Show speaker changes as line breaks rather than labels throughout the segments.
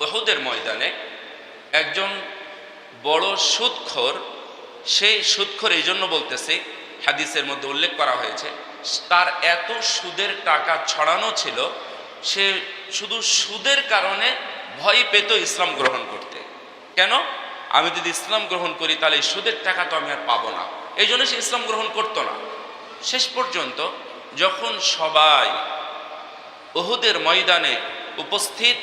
ওহুদের ময়দানে একজন বড় সুদখোর সেই সুদখোর এই জন্য বলতেছে, হাদিসের মধ্যে উল্লেখ করা হয়েছে, তার এত সুদের টাকা ছড়ানো ছিল, সে শুধু সুদের কারণে ভয় পেত ইসলাম গ্রহণ করতে। কেন? আমি যদি ইসলাম গ্রহণ করি, তাহলে সুদের টাকা তো আমি আর পাবো না। এই জন্য সে ইসলাম গ্রহণ করতো না। শেষ পর্যন্ত যখন সবাই ওহুদের ময়দানে উপস্থিত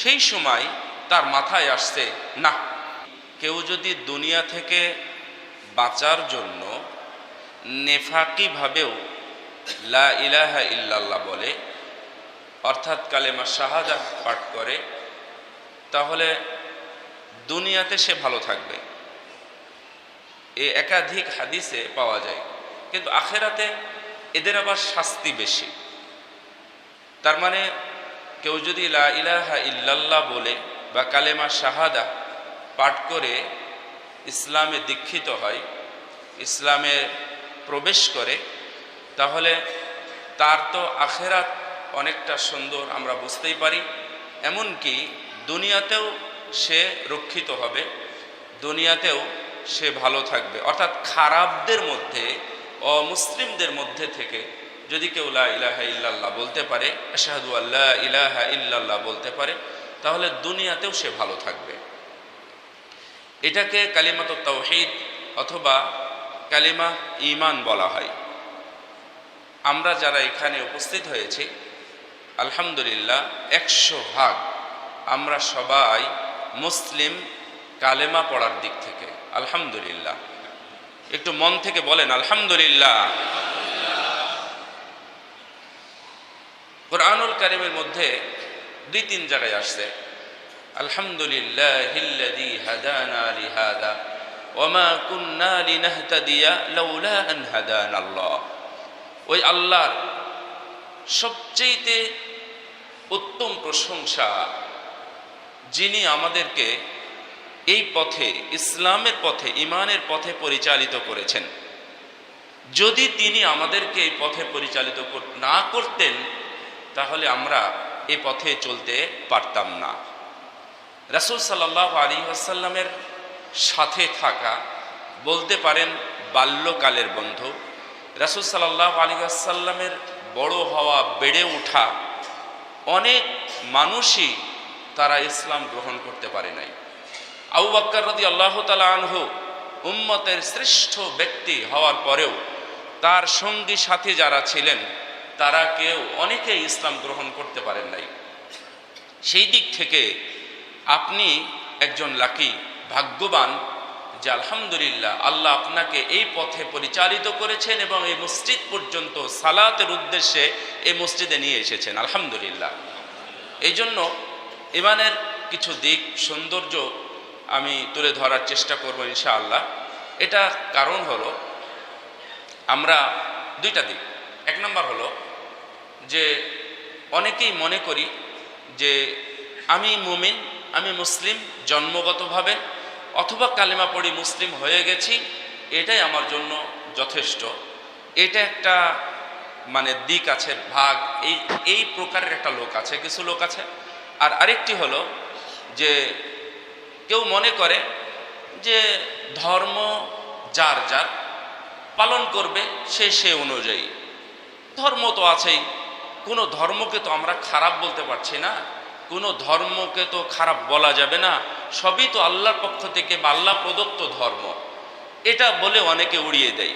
সেই সময় তার মাথায় আসছে, না, কেউ যদি দুনিয়া থেকে বাঁচার জন্য নেফাকিভাবেও লা ইলাহা ইল্লাল্লাহ বলে, অর্থাৎ কালেমা শাহাদা পাঠ করে, তাহলে দুনিয়াতে সে ভালো থাকবে। এ একাধিক হাদিসে পাওয়া যায়, কিন্তু আখেরাতে এদের আবার শাস্তি বেশি। তার মানে কেউ যদি লা ইলাহা ইল্লাল্লাহ বলে বা কালেমা শাহাদা পাঠ করে ইসলামে দীক্ষিত হয়, ইসলামে প্রবেশ করে, তাহলে তার তো আখেরাত অনেকটা সুন্দর আমরা বুঝতেই পারি। এমনকি দুনিয়াতেও সে রক্ষিত হবে, দুনিয়াতেও সে ভালো থাকবে। অর্থাৎ খারাপদের মধ্যে, অমুসলিমদের মধ্যে থেকে যদি কেউ লা ইলাহা ইল্লাল্লাহ বলতে পারে, আশাহাদু আল্লাহ ইলাহা ইল্লাল্লাহ বলতে পারে, তাহলে দুনিয়াতেও সে ভালো থাকবে। এটাকে কালিমাত তৌহিদ অথবা কালিমা ইমান বলা হয়। আমরা যারা এখানে উপস্থিত হয়েছি, আলহামদুলিল্লাহ একশো ভাগ আমরা সবাই মুসলিম কালেমা পড়ার দিক থেকে, আলহামদুলিল্লাহ। একটু মন থেকে বলেন, আলহামদুলিল্লাহ। কোরআনুল কারিমের মধ্যে দুই তিন জায়গায় আসছে আলহামদুলিল্লাহ হাদানা লিহাদা ওমা কুন্না লিনাহতাদিয়া লাউলা আন হাদানাল্লাহ। ওই আল্লাহর সবচেয়েতে উত্তম প্রশংসা যিনি আমাদেরকে এই পথে, ইসলামের পথে ইমানের পথে পরিচালিত করেছেন। যদি তিনি আমাদেরকে এই পথে পরিচালিত না করতেন তাহলে আমরা এ পথে চলতে পারতাম না। রাসুল সাল্লাহ আলী আসাল্লামের সাথে থাকা, বলতে পারেন বাল্যকালের বন্ধু, রাসুল সাল্লাহ আলী আসাল্লামের বড় হওয়া, বেড়ে ওঠা অনেক মানুষই তারা ইসলাম গ্রহণ করতে পারে নাই। আবু বাক্কর রদি আল্লাহ তালা আনহু উম্মতের শ্রেষ্ঠ ব্যক্তি হওয়ার পরেও তার সঙ্গী সাথী যারা ছিলেন তারা কেউ অনেকে ইসলাম গ্রহণ করতে পারেন নাই। সেই দিক থেকে আপনি একজন লাকি, ভাগ্যবান, যে আলহামদুলিল্লাহ আল্লাহ আপনাকে এই পথে পরিচালিত করেছেন এবং এই মসজিদ পর্যন্ত সালাতের উদ্দেশ্যে এই মসজিদে নিয়ে এসেছেন। আলহামদুলিল্লাহ। এই জন্য ইমানের কিছু দিক, সৌন্দর্য আমি তুলে ধরার চেষ্টা করব ইনশাআল্লাহ। এটা কারণ হলো আমরা দুইটা দিক। এক নম্বর হলো যে অনেকেই মনে করি যে আমি মুমিন, আমি মুসলিম জন্মগতভাবে অথবা কালিমা পড়ি মুসলিম হয়ে গেছি, এটাই আমার জন্য যথেষ্ট। এটা একটা মানে দিক আছে, ভাগ। এই এই প্রকারের একটা লোক আছে, কিছু লোক আছে। আর আরেকটি হলো যে কেউ মনে করে যে ধর্ম যার যার পালন করবে সে সে অনুযায়ী। ধর্ম তো আছেই। কোনো ধর্মকে তো আমরা খারাপ বলতে পারছি না, কোনো ধর্মকে তো খারাপ বলা যাবে না, সবই তো আল্লাহর পক্ষ থেকে বা আল্লাহ প্রদত্ত ধর্ম। এটা বলে অনেকে উড়িয়ে দেয়।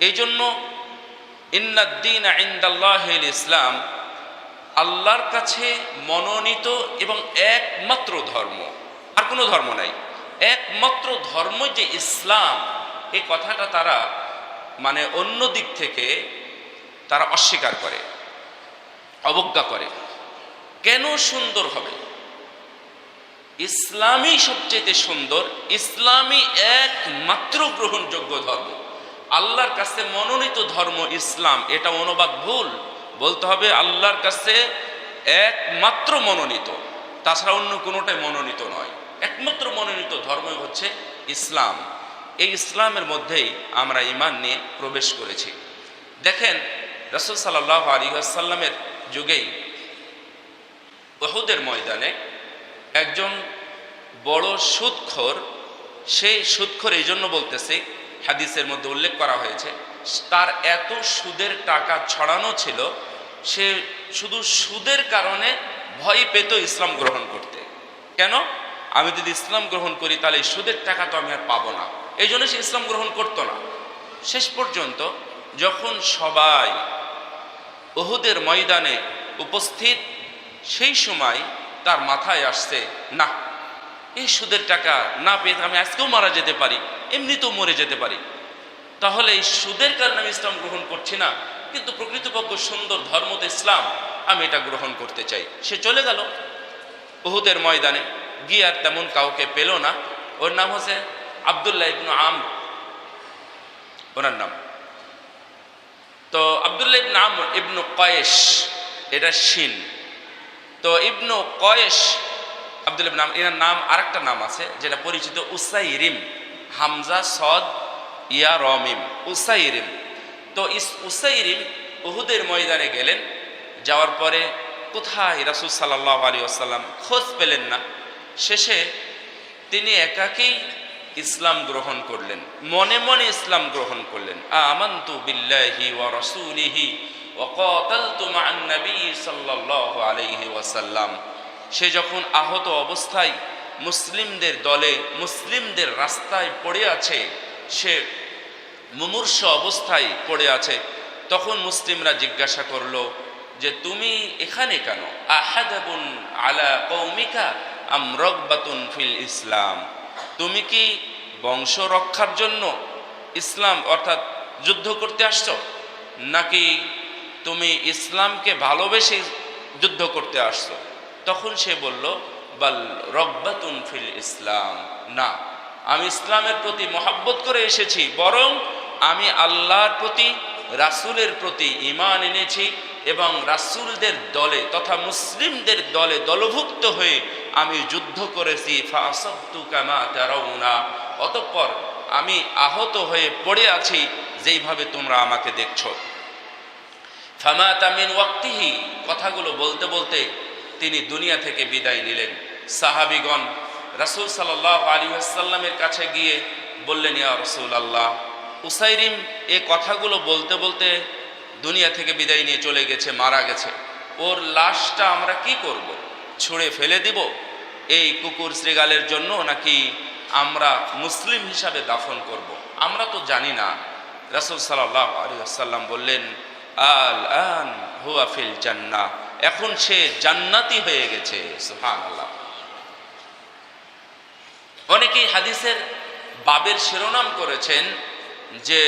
এই জন্য ইন্নাদ্দিন আইন্দাল্লাহ ইসলাম আল্লাহর কাছে মনোনীত এবং একমাত্র ধর্ম। আর কোনো ধর্ম নাই। একমাত্র ধর্ম যে ইসলাম। এই কথাটা তারা মানে অন্য দিক থেকে তারা অস্বীকার করে। অবজ্ঞা করে। কেন সুন্দর হবে? ইসলামই সবচেয়ে সুন্দর, ইসলামই একমাত্র গ্রহণযোগ্য ধর্ম। আল্লাহর কাছে মনোনীত ধর্ম ইসলাম, এটা অনুবাদ ভুল। বলতে হবে আল্লাহর কাছে একমাত্র মনোনীত, তাছাড়া অন্য কোনোটাই মনোনীত নয়। একমাত্র মনোনীত ধর্ম হচ্ছে ইসলাম। এই ইসলামের মধ্যেই আমরা ইমান নিয়ে প্রবেশ করেছি। দেখেন, রসুল সাল্লাহ আলী আসাল্লামের যুগেই ওহুদের ময়দানে একজন বড় সুদখোর সেই সুদখোর এই জন্য বলতেছে, হাদিসের মধ্যে উল্লেখ করা হয়েছে, তার এত সুদের টাকা ছড়ানো ছিল, সে শুধু সুদের কারণে ভয় পেত ইসলাম গ্রহণ করতে। কেন? আমি যদি ইসলাম গ্রহণ করি, তাহলে এই সুদের টাকা তো আমি আর পাবো না। এই জন্য সে ইসলাম গ্রহণ করতো না। শেষ পর্যন্ত যখন সবাই ওহুদের ময়দানে উপস্থিত, সেই সময় তার মাথায় আসছে না এই সুদের টাকা না পেয়ে আমি আজকেও মারা যেতে পারি, এমনিতেও মরে যেতে পারি। তাহলে এই সুদের কারণে আমি ইসলাম গ্রহণ করছি না, কিন্তু প্রকৃতপক্ষ সুন্দর ধর্ম তো ইসলাম আমি এটা গ্রহণ করতে চাই। সে চলে গেল। উহুদের ময়দানে গিয়ে আর তেমন কাউকে পেল না। ওর নাম হচ্ছে আবদুল্লাহ ইবনু আম ওনার নাম। তো আবদুল্লাহ আম ইবনু কয়েশ, এটা শিন। তো ইবনু কয়েশ আব্দুল ইবনু আম এনার নাম আরেকটা নাম আছে, যেটা পরিচিত উসাইরিম, হামজা, সদ, ইয়া, রমিম, উসাইরিম। তো ইস, উসাইরিম উহুদের ময়দানে গেলেন, যাওয়ার পরে কোথায় রাসুল সাল্লাহ আলী আসাল্লাম খোঁজ পেলেন না? শেষে তিনি একাকেই ইসলাম গ্রহণ করলেন, মনে মনে ইসলাম গ্রহণ করলেন। আমান্তু বিল্লাহি ওয়া রাসূলিহি আলাইহি ওয়াসাল্লাম। সে যখন আহত অবস্থায় মুসলিমদের দলে, মুসলিমদের রাস্তায় পড়ে আছে, সে মুমূর্ষ অবস্থায় পড়ে আছে, তখন মুসলিমরা জিজ্ঞাসা করল যে, তুমি এখানে কেন? আহাদাবুন আলা কৌমিকা আম রগবাতুন ফিল ইসলাম। তুমি কি বংশ রক্ষার জন্য ইসলাম অর্থাৎ যুদ্ধ করতে আসছো? নাকি তুমি ইসলামকে ভালোবেসে যুদ্ধ করতে আসছো? তখন সে বলল, বাল রগবাতুন ফিল ইসলাম। না, আমি ইসলামের প্রতি মহাব্বত করে এসেছি, বরং আমি আল্লাহর প্রতি, রাসূলের প্রতি ঈমান এনেছি এবং রাসূলদের দলে তথা মুসলিমদের দলে দলভুক্ত হয়ে আমি যুদ্ধ করেছি অতঃপর আমি আহত হয়ে পড়ে আছি, যেইভাবে তোমরা আমাকে দেখছ। ফামা তামিন ওয়াক্তিহি, কথাগুলো বলতে বলতে তিনি দুনিয়া থেকে বিদায় নিলেন। সাহাবিগণ রাসূল সাল্লাহ আলী আসাল্লামের কাছে গিয়ে বললেন, ইয়া রসুল আল্লাহ উসাইরিম, এ কথাগুলো বলতে বলতে দুনিয়া থেকে বিদায় নিয়ে চলে গেছে, মারা গেছে। ওর লাশটা আমরা কি করব। ছুঁড়ে ফেলে দিব? এই কুকুর শ্রীগালের জন্য নাকি আমরা মুসলিম হিসাবে দাফন করব। আমরা তো জানি না। রাসুল সাল্লাহ বললেন, আল আন হুয়া ফিল জান্না। এখন সে জান্নাতি হয়ে গেছে। সুহান আল্লাহ অনেকেই হাদিসের বাবের শিরোনাম করেছেন যে,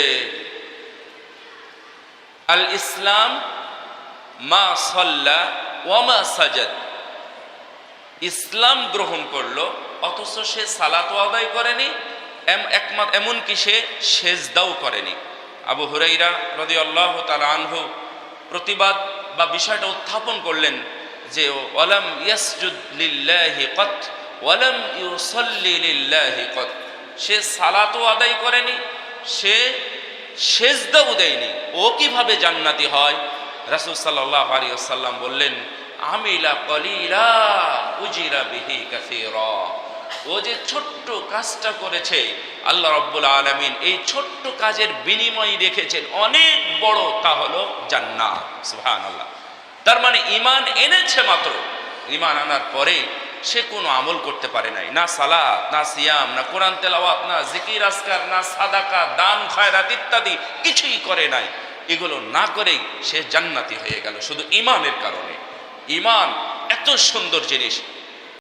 আল ইসলাম মা সল্লা ওয়ামা সাজাদ। ইসলাম গ্রহণ করল, অথচ সে সালাত আদায় করেনি একমাত্র এমনকি সে সেজদাও করেনি। আবু হুরাইরা রদি আল্লাহ তালা আনহু প্রতিবাদ বা বিষয়টা উত্থাপন করলেন যে ওয়ালাম ইয়াসজুদ ওয়ালাম ইউসল্লি কত। সে সালাতও আদায় করেনি, সে সেজদাও দেয়নি। ও কীভাবে জান্নাতি হয়? রাসুল সাল্লাহ আলী আসাল্লাম বললেন, আমিলা কলিলা। উজিরা বিহি কাসিরা। ও যে ছোট্ট কাজটা করেছে, আল্লাহ রব্বুল আলমিন এই ছোট্ট কাজের বিনিময় রেখেছেন। অনেক বড় তা হলো জান্নাত তার মানে ইমান এনেছে মাত্র। ইমান আনার পরে সে কোনো আমল করতে পারে নাই। না সালাত, না সিয়াম, না কোরআন তেলাওয়াত, না জিকির আসকার না সাদাকা, দান, খায়রাত ইত্যাদি কিছুই করে নাই। এগুলো না করেই সে জান্নাতি হয়ে গেল। শুধু ইমানের কারণে। ইমান এত সুন্দর জিনিস।